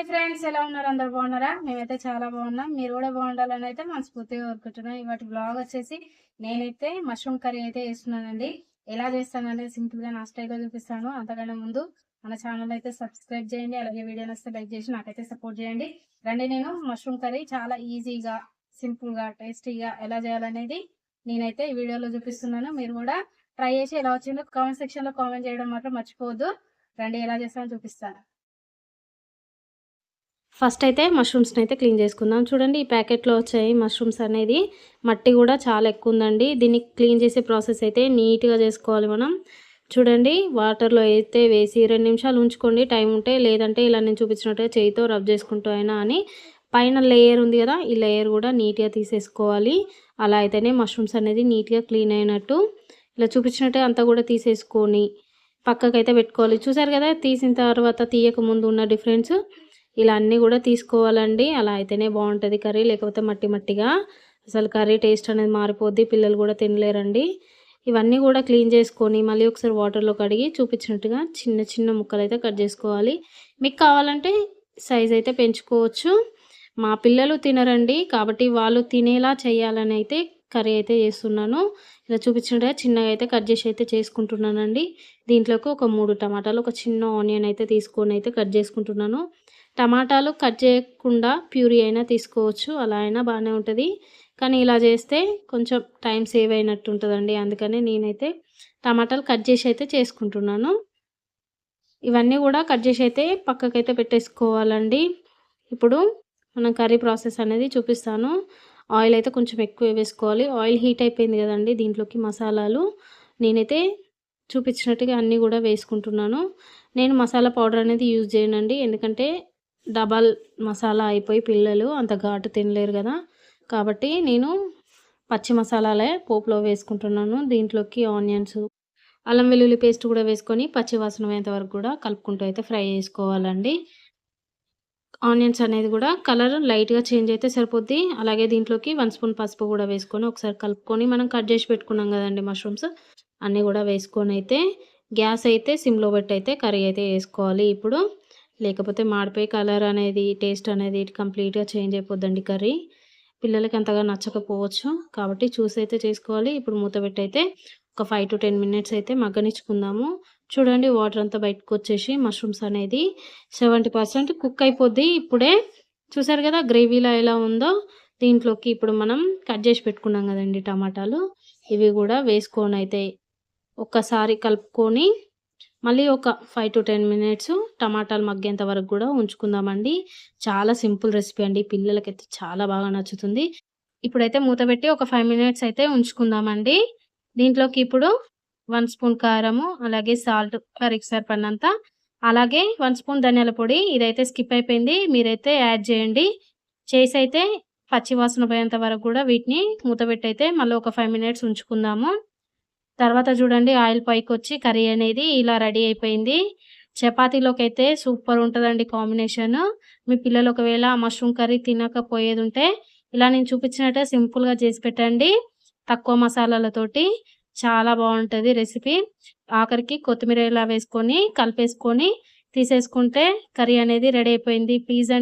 Hi friends ఎలా ఉన్నారు? అందరు బాగున్నారా? మేమైతే చాలా బాగున్నాం. మీరు కూడా బాగుండాలని అయితే మనస్ఫూర్తిగా కోరుకుంటున్నాం. ఇవాటి బ్లాగ్ వచ్చేసి నేనైతే మష్రూమ్ కర్రీ అయితే వేస్తున్నానండి ఎలా చేస్తానంటే సింపుల్గా నా స్టైల్లో చూపిస్తాను. అంతకన్నా ముందు మన ఛానల్ అయితే సబ్స్క్రైబ్ చేయండి. అలాగే వీడియోని వస్తే లైక్ చేసి నాకైతే సపోర్ట్ చేయండి. రండి నేను మష్రూమ్ కర్రీ చాలా ఈజీగా సింపుల్గా టేస్టీగా ఎలా చేయాలనేది నేనైతే ఈ వీడియోలో చూపిస్తున్నాను. మీరు కూడా ట్రై చేసి ఎలా వచ్చిందో కామెంట్ సెక్షన్లో కామెంట్ చేయడం మాత్రం మర్చిపోవద్దు. రండి ఎలా చేస్తానో చూపిస్తాను. ఫస్ట్ అయితే మష్రూమ్స్ని అయితే క్లీన్ చేసుకుందాం. చూడండి ఈ ప్యాకెట్లో వచ్చాయి మష్రూమ్స్ అనేది మట్టి కూడా చాలా ఎక్కువ ఉందండి. దీన్ని క్లీన్ చేసే ప్రాసెస్ అయితే నీట్గా చేసుకోవాలి మనం. చూడండి వాటర్లో అయితే వేసి రెండు నిమిషాలు ఉంచుకోండి. టైం ఉంటే లేదంటే ఇలా నేను చూపించినట్టుగా చేయితో రబ్ చేసుకుంటూ అయినా అని. పైన లేయర్ ఉంది కదా ఈ లేయర్ కూడా నీట్గా తీసేసుకోవాలి. అలా అయితేనే మష్రూమ్స్ అనేది నీట్గా క్లీన్ అయినట్టు. ఇలా చూపించినట్టే అంతా కూడా తీసేసుకొని పక్కకైతే పెట్టుకోవాలి. చూసారు కదా తీసిన తర్వాత తీయక ముందు ఉన్న డిఫరెన్స్ ఇలా అన్నీ కూడా తీసుకోవాలండి. అలా అయితేనే బాగుంటుంది కర్రీ. లేకపోతే మట్టి మట్టిగా అసలు కర్రీ టేస్ట్ అనేది మారిపోద్ది. పిల్లలు కూడా తినలేరండి. ఇవన్నీ కూడా క్లీన్ చేసుకొని మళ్ళీ ఒకసారి వాటర్లో కడిగి చూపించినట్టుగా చిన్న చిన్న ముక్కలు అయితే కట్ చేసుకోవాలి. మీకు కావాలంటే సైజ్ అయితే పెంచుకోవచ్చు. మా పిల్లలు తినరండి. కాబట్టి వాళ్ళు తినేలా చేయాలని అయితే కర్రీ అయితే చేస్తున్నాను. ఇలా చూపించినట్టుగా చిన్నగా అయితే కట్ చేసి అయితే చేసుకుంటున్నానండి. దీంట్లోకి ఒక మూడు టమాటాలు ఒక చిన్న ఆనియన్ అయితే తీసుకొని అయితే కట్ చేసుకుంటున్నాను. టమాటాలు కట్ చేయకుండా ప్యూరీ అయినా తీసుకోవచ్చు. అలా అయినా బాగానే ఉంటుంది. కానీ ఇలా చేస్తే కొంచెం టైం సేవ్ అయినట్టు ఉంటుందండి. అందుకని నేనైతే టమాటాలు కట్ చేసి అయితే చేసుకుంటున్నాను. ఇవన్నీ కూడా కట్ చేసి అయితే పక్కకైతే పెట్టేసుకోవాలండి. ఇప్పుడు మనం కర్రీ ప్రాసెస్ అనేది చూపిస్తాను. ఆయిల్ అయితే కొంచెం ఎక్కువ వేసుకోవాలి. ఆయిల్ హీట్ అయిపోయింది కదండి దీంట్లోకి మసాలాలు. నేనైతే చూపించినట్టుగా అన్నీ కూడా వేసుకుంటున్నాను. నేను మసాలా పౌడర్ అనేది యూజ్ చేయనండి. ఎందుకంటే డబల్ మసాలా అయిపోయి పిల్లలు అంత ఘాటు తినలేరు కదా. కాబట్టి నేను పచ్చి మసాలాలే పోపులో వేసుకుంటున్నాను. దీంట్లోకి ఆనియన్స్ అల్లం వెల్లుల్లి పేస్ట్ కూడా వేసుకొని పచ్చి వాసన అయ్యేంత వరకు కూడా కలుపుకుంటూ అయితే ఫ్రై చేసుకోవాలండి. ఆనియన్స్ అనేది కూడా కలర్ లైట్గా చేంజ్ అయితే సరిపోద్ది. అలాగే దీంట్లోకి వన్ స్పూన్ పసుపు కూడా వేసుకొని ఒకసారి కలుపుకొని మనం కట్ చేసి పెట్టుకున్నాం కదండి మష్రూమ్స్ అన్నీ కూడా వేసుకొని అయితే గ్యాస్ అయితే సిమ్లో పెట్టి అయితే కర్రీ అయితే వేసుకోవాలి ఇప్పుడు. లేకపోతే మాడిపోయి కలర్ అనేది టేస్ట్ అనేది కంప్లీట్గా చేంజ్ అయిపోద్దండి కర్రీ. పిల్లలకి అంతగా నచ్చకపోవచ్చు. కాబట్టి చూసి అయితే చేసుకోవాలి. ఇప్పుడు మూత పెట్టి అయితే ఒక ఫైవ్ టు టెన్ మినిట్స్ అయితే మగ్గనిచ్చుకుందాము. చూడండి వాటర్ అంతా బయటకు వచ్చేసి మష్రూమ్స్ అనేది సెవెంటీ పర్సెంట్ కుక్ అయిపోద్ది. ఇప్పుడే చూసారు కదా గ్రేవీలో ఎలా ఉందో? దీంట్లోకి ఇప్పుడు మనం కట్ చేసి పెట్టుకున్నాం కదండి టమాటాలు. ఇవి కూడా వేసుకొని అయితే ఒక్కసారి కలుపుకొని మళ్ళీ ఒక ఫైవ్ టు టెన్ మినిట్స్ టమాటాలు మగ్గేంత వరకు కూడా ఉంచుకుందామండి. చాలా సింపుల్ రెసిపీ అండి. పిల్లలకైతే చాలా బాగా నచ్చుతుంది. ఇప్పుడైతే మూత పెట్టి ఒక ఫైవ్ మినిట్స్ అయితే ఉంచుకుందామండి. దీంట్లోకి ఇప్పుడు వన్ స్పూన్ కారము అలాగే సాల్ట్ కరెక్ట్ సరిపడినంత అలాగే వన్ స్పూన్ ధనియాల పొడి ఇదైతే స్కిప్ అయిపోయింది. మీరైతే యాడ్ చేయండి. చేసి అయితే పచ్చివాసన పోయేంత వరకు కూడా వీటిని మూత అయితే మళ్ళీ ఒక ఫైవ్ మినిట్స్ ఉంచుకుందాము. తర్వాత చూడండి ఆయిల్ పైకి వచ్చి కర్రీ అనేది ఇలా రెడీ అయిపోయింది. చపాతీలోకి అయితే సూపర్ ఉంటుందండి కాంబినేషన్. మీ పిల్లలు ఒకవేళ మష్రూమ్ కర్రీ తినకపోయేది ఉంటే ఇలా నేను చూపించినట్టే సింపుల్గా చేసి పెట్టండి. తక్కువ మసాలాలతోటి చాలా బాగుంటుంది రెసిపీ ఆఖరికి కొత్తిమీర ఇలా వేసుకొని కలిపేసుకొని తీసేసుకుంటే కర్రీ అనేది రెడీ అయిపోయింది. ప్లీజ్ అండి